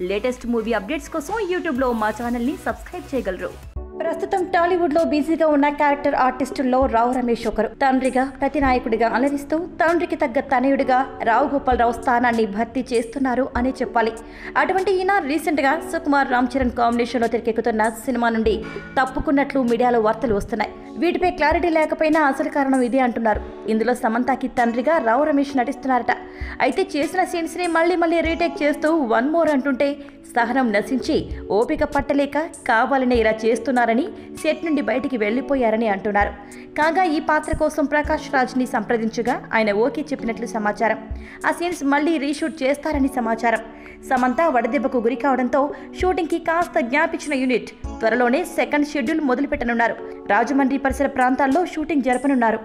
Latest movie updates కోసం యూట్యూబ్లో మా ఛానల్ని సబ్స్క్రైబ్ చేయగలరు. ప్రస్తుతం టాలీవుడ్లో బిజీగా ఉన్న క్యారెక్టర్ ఆర్టిస్టుల్లో రావు రమేష్ ఒకరు. తండ్రిగా ప్రతినాయకుడిగా అలరిస్తూ తండ్రికి తగ్గ తనయుడిగా రావు గోపాల్ రావు స్థానాన్ని భర్తీ చేస్తున్నారు అని చెప్పాలి. అటువంటి ఈయన రీసెంట్గా సుకుమార్ రామ్ చరణ్ కాంబినేషన్లో తెరకెక్కుతున్న సినిమా నుండి తప్పుకున్నట్లు మీడియాలో వార్తలు వస్తున్నాయి. వీటిపై క్లారిటీ లేకపోయినా అసలు కారణం ఇదే అంటున్నారు. ఇందులో సమంతాకి తండ్రిగా రావు రమేష్ నటిస్తున్నారట. అయితే చేసిన సీన్స్ని మళ్ళీ మళ్ళీ రీటేక్ చేస్తూ వన్ మోర్ అంటుంటే సహనం నశించి ఓపిక పట్టలేక కావాలనే ఇలా చేస్తున్నారని సెట్ నుండి బయటికి వెళ్ళిపోయారని అంటున్నారు. కాగా ఈ పాత్ర కోసం ప్రకాష్ రాజ్ని సంప్రదించగా ఆయన ఓకే చెప్పినట్లు సమాచారం. ఆ సీన్స్ మళ్ళీ రీషూట్ చేస్తారని సమాచారం. సమంత వడదెబ్బకు గురి కావడంతో షూటింగ్కి కాస్త జ్ఞాపించిన యూనిట్ త్వరలోనే సెకండ్ షెడ్యూల్ మొదలుపెట్టనున్నారు. రాజమండ్రి పరిసర ప్రాంతాల్లో షూటింగ్ జరపనున్నారు